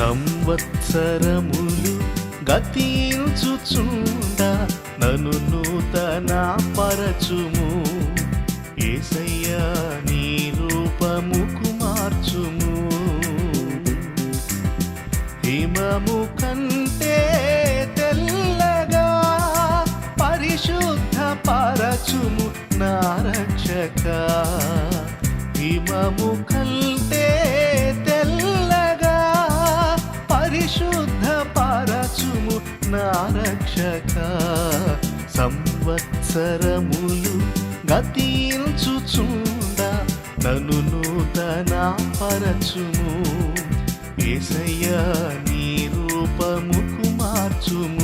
సంవత్సరములు గతించుచుండ నను నూతన పరచుము ఏసయ్యా నీ రూపముకు మార్చుము. హిమము కంటే తెల్లగా పరిశుద్ధ పరచుము నారక్షక హిమము కంటే నా రక్షక సంవత్సరములు గతించుచుండ నను నూతన పరచుము ఏసయ్య నీ రూపముకు మార్చుము.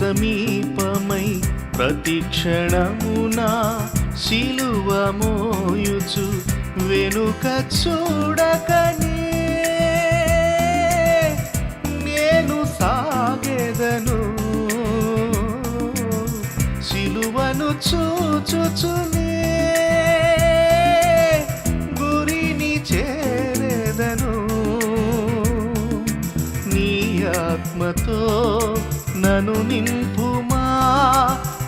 సమీపమై ప్రతిక్షణమునా శిలువ మోయుచు వెనుక చూడకనే నేను సాగేదను. శిలువను చూచుచునే గురిని చేరేదను. నీ ఆత్మతో నను నింపుమా?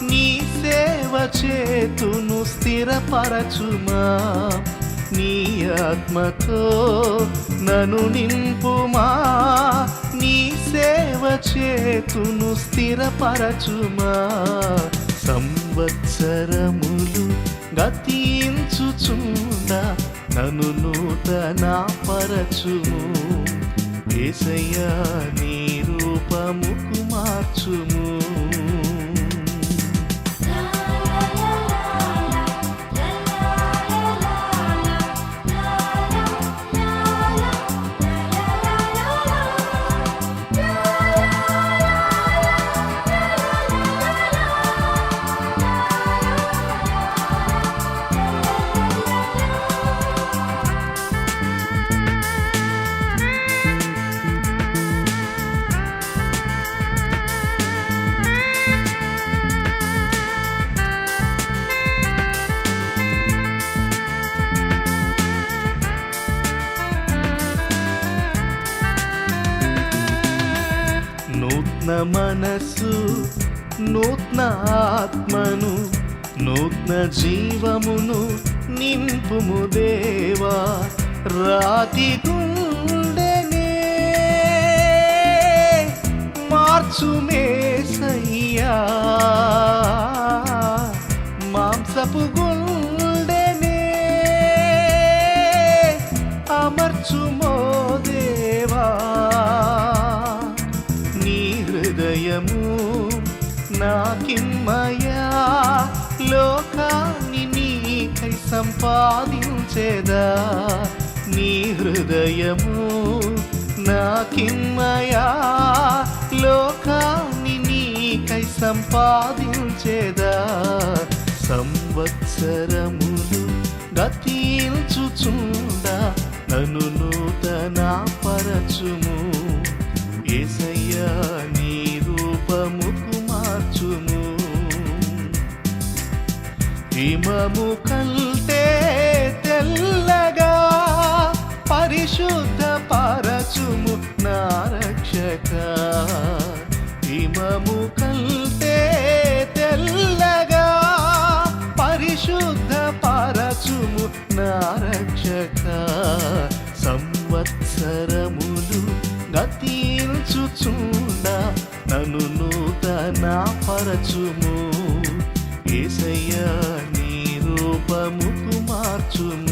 నీ సేవ చేతును స్థిరపరచుమా? నీ ఆత్మతో నను నింపుమా? నీ సేవ చేతును స్థిరపరచుమా? సంవత్సరములు గతించుచుండ నను నూతన పరచుము ఏసయ్యా నీ రూపముకు మార్చుము మనస్సు నూత్న ఆత్మను నూత్న జీవమును నింపుము దేవా. రాతి గుండెనే మార్చుమేసయ్యా మాంసపు గుండెనే అమర్చుమ సంపాదించేదా? నీ హృదయము నాకిమ్మయా? లోకాన్ని నీకై సంపాదించేదా? సంవత్సరములు గతించుచుండ నన్ను నూతన పరచుము ఏసయ్యా నీ రూపముకు మార్చుము హిమము కంటే మెల్లగా పరిశుద్ధ పరచుము నా రక్షక. హిమము కల్తే తెల్లగా పరిశుద్ధ పరచుము నా రక్షక. సంవత్సరములు గతీల్చుచున్న నను నూతన పరచుము ఏసయ్య నీ రూపముకు మార్చుము.